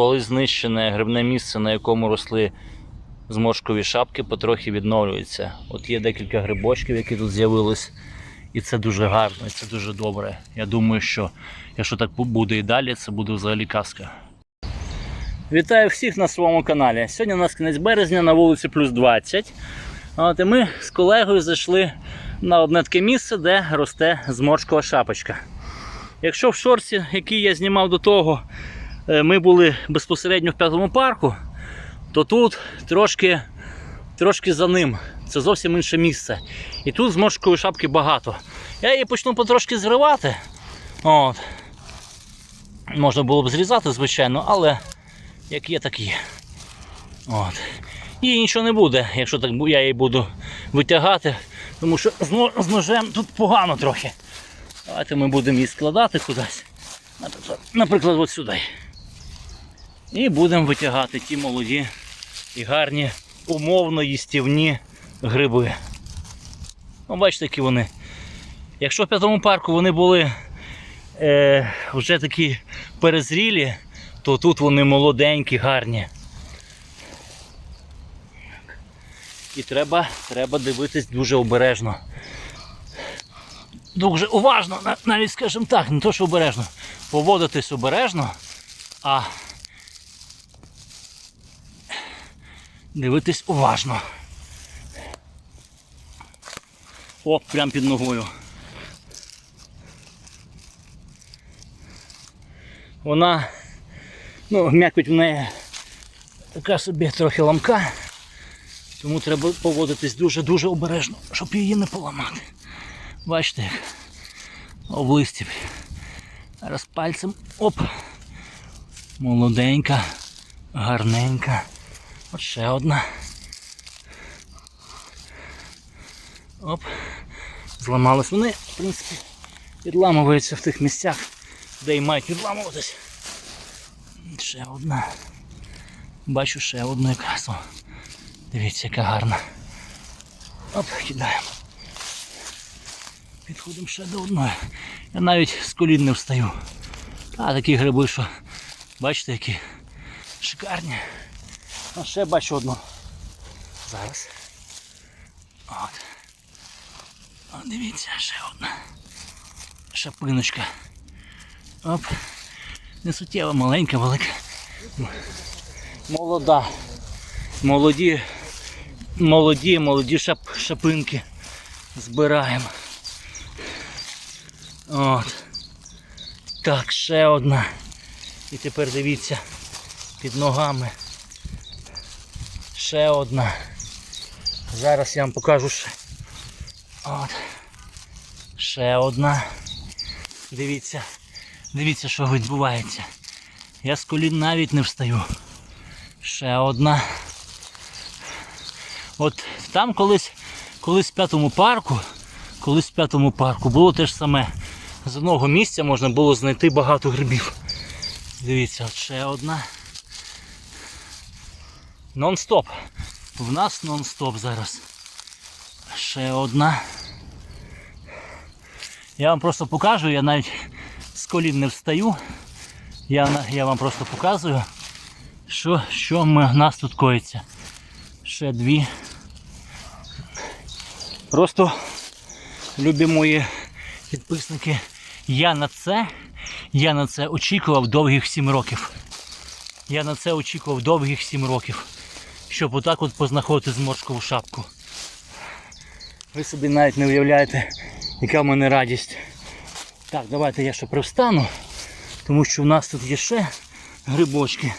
колись знищене грибне місце, на якому росли зморшкові шапки, потрохи відновлюється. От є декілька грибочків, які тут з'явились. І це дуже гарно, і це дуже добре. Я думаю, що якщо так буде і далі, це буде взагалі казка. Вітаю всіх на своєму каналі. Сьогодні у нас кінець березня на вулиці плюс 20. От, і ми з колегою зайшли на одне таке місце, де росте зморшкова шапочка. Якщо в шорці, який я знімав до того, ми були безпосередньо в п'ятому парку, то тут трошки, трошки за ним. Це зовсім інше місце. І тут зморшкової шапки багато. Я її почну потрошки зривати. От. Можна було б зрізати, звичайно, але як є, так є. От. І нічого не буде, якщо так я її буду витягати, тому що з, з ножем тут погано трохи. Давайте ми будемо її складати кудись. Наприклад, от сюди. І будемо витягати ті молоді і гарні умовно їстівні гриби. Ну, бачите, які вони. Якщо в п'ятому парку вони були е, вже такі перезрілі, то тут вони молоденькі, гарні. І треба, треба дивитись дуже обережно. Дуже уважно, навіть скажімо так, не то, що обережно. Поводитись обережно, а дивитись уважно. О, прям під ногою. Вона, ну, м'якоть в неї така собі трохи ламка, тому треба поводитись дуже-дуже обережно, щоб її не поламати. Бачите, як в листі. Зараз пальцем оп. Молоденька, гарненька. От ще одна. Оп. Зламались. Вони, в принципі, відламуються в тих місцях, де і мають відламуватись. Ще одна. Бачу ще одну якраз. Дивіться, яка гарна. Оп, кидаємо. Підходимо ще до одної. Я навіть з колін не встаю. А такі гриби, що бачите, які шикарні. А ще бачу одну. Зараз. От. О, дивіться, ще одна. Шапиночка. Оп. Не суттєво маленька, велика. Молода. Молоді. Молоді, молоді шап, шапинки. Збираємо. От. Так, ще одна. І тепер дивіться під ногами. Ще одна. Зараз я вам покажу ще. От. Ще одна. Дивіться. Дивіться, що відбувається. Я з колін навіть не встаю. Ще одна. От там колись, колись в п'ятому парку, колись в п'ятому парку було те ж саме. З одного місця можна було знайти багато грибів. Дивіться, от ще одна. Нон-стоп. В нас нон-стоп зараз. Ще одна. Я вам просто покажу, я навіть з колін не встаю. Я, я вам просто показую, що, що ми, в нас тут коїться. Ще дві. Просто, любі мої підписники, я на це, я на це очікував довгих 7 років. Я на це очікував довгих 7 років, щоб отак от познаходити зморшкову шапку. Ви собі навіть не уявляєте, яка в мене радість. Так, давайте я ще привстану, тому що в нас тут є ще грибочки.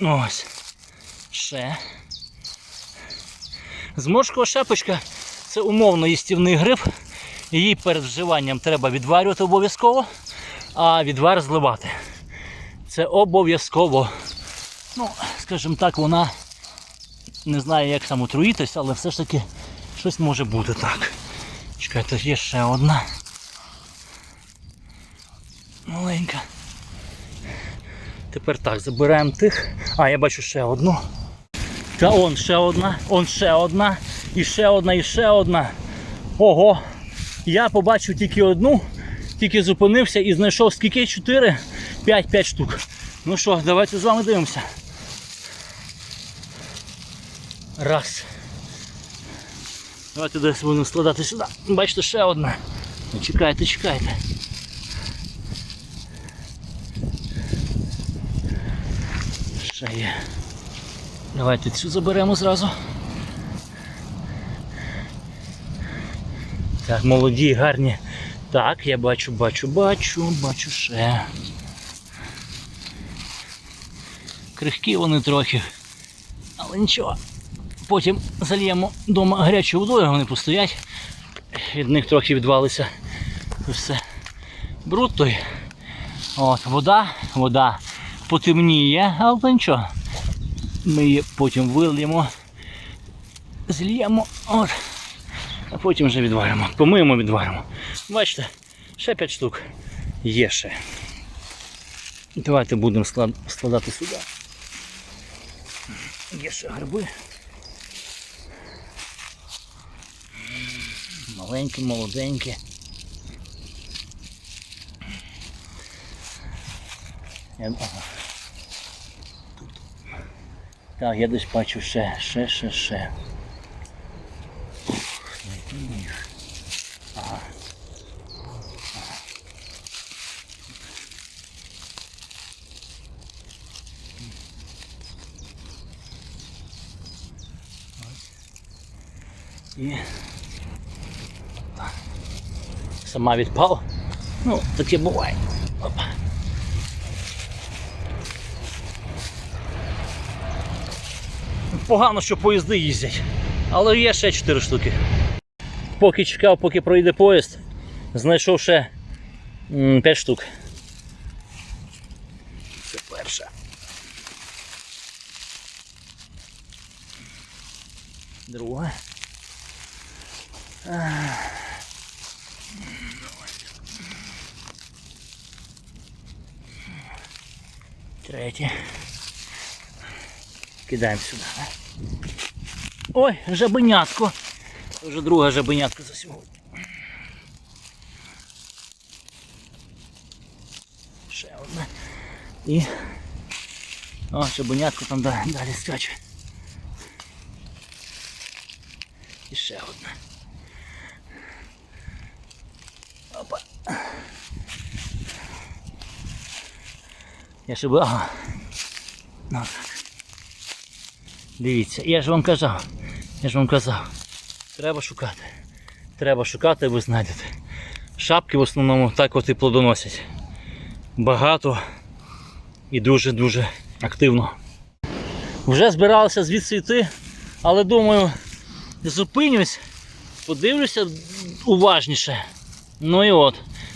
Ось. Ще. Зморшкова шапочка це умовно їстівний гриб. Її перед вживанням треба відварювати обов'язково, а відвар зливати. Це обов'язково. Ну, скажімо так, вона не знаю, як там отруїтись, але все ж таки щось може бути так. Чекайте, є ще одна. Маленька. Тепер так, забираємо тих. А, я бачу ще одну. Та он ще одна, он ще одна, і ще одна, і ще одна. Ого! Я побачив тільки одну, тільки зупинився і знайшов скільки? 4? 5, 5 штук. Ну що, давайте з вами дивимося. Раз. Давайте десь будемо складати сюди. Бачите, ще одна. Ну, Чекайте, чекайте. Ще є. Давайте цю заберемо зразу. Так, молоді, гарні. Так, я бачу, бачу, бачу, бачу ще. Крихкі вони трохи. Але нічого. Потім зальємо вдома гарячою водою, вони постоять. Від них трохи відвалися все бруд той. От, вода, вода потемніє, але нічого. Ми її потім вильємо, зільємо, от, а потім вже відваримо. Помиємо, відваримо. Бачите, ще 5 штук є ще. Давайте будемо складати сюди. Є ще гриби. Маленькі, молоденькі. Я. Так, я десь бачу ще, ще, ще, ще. Ага. Сама відпала. Ну, таке буває. Опа. Погано, що поїзди їздять. Але є ще 4 штуки. Поки чекав, поки пройде поїзд, знайшов ще 5 штук. Це перша. Друга. Третє. Кидаємо сюди. да? Ой, жабенятко. Це вже друга жабенятка за сьогодні. Ще одна. І. О, жабенятко там да- далі скаче. І ще одна. Я би. Ага. Ну. Дивіться, я ж вам казав, я ж вам казав, треба шукати. Треба шукати, ви знайдете. Шапки в основному так от і плодоносять. Багато і дуже-дуже активно. Вже збиралися звідси йти, але думаю, зупинюсь, подивлюся уважніше. Ну і от,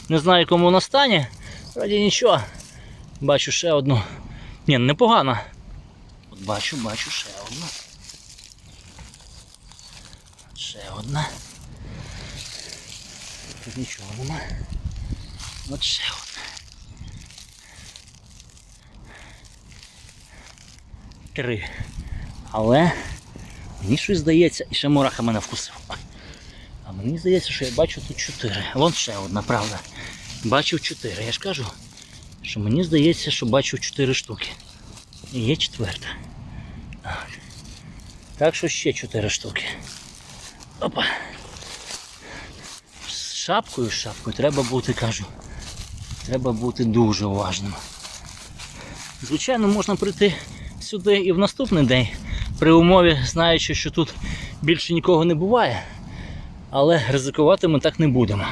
не знаю, кому вона стане, раді нічого. Бачу ще одну. Ні, непогана. От бачу, бачу ще одну. Ще одна. Тут нічого нема. От ще одна. Три. Але мені щось здається, і ще мураха мене вкусив. А мені здається, що я бачу тут чотири. Вон ще одна, правда. Бачив чотири. Я ж кажу, що мені здається, що бачу чотири штуки. І є четверта. Так що ще 4 штуки. Опа. З шапкою, з шапкою треба бути, кажу. Треба бути дуже уважним. Звичайно, можна прийти сюди і в наступний день, при умові, знаючи, що тут більше нікого не буває. Але ризикувати ми так не будемо.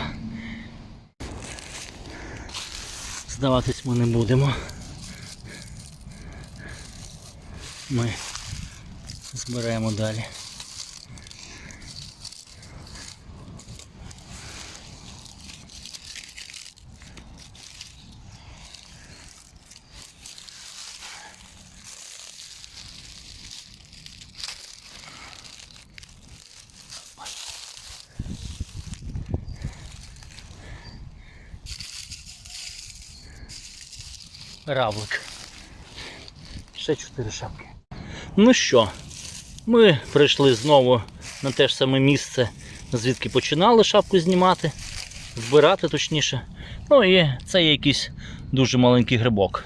Здаватись ми не будемо. Ми зберемо далі. Равлик. Ще чотири шапки. Ну що, ми прийшли знову на те ж саме місце, звідки починали шапку знімати, збирати точніше. Ну і це якийсь дуже маленький грибок.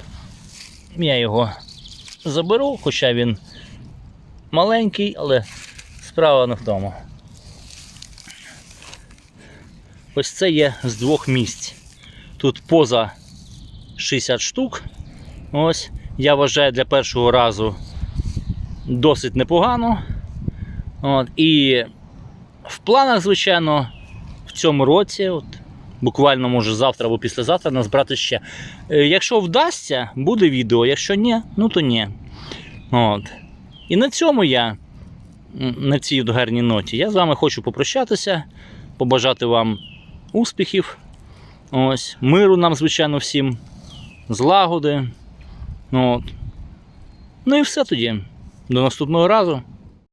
Я його заберу, хоча він маленький, але справа не в тому. Ось це є з двох місць. Тут поза 60 штук. Ось, я вважаю для першого разу досить непогано. От, і в планах, звичайно, в цьому році, от, буквально може завтра або післязавтра назбирати ще. Е, Якщо вдасться, буде відео. Якщо ні, ну то ні. От. І на цьому я, на цій гарній ноті, я з вами хочу попрощатися, побажати вам успіхів. Ось, миру нам, звичайно, всім, злагоди. От. Ну і все тоді. До наступного разу.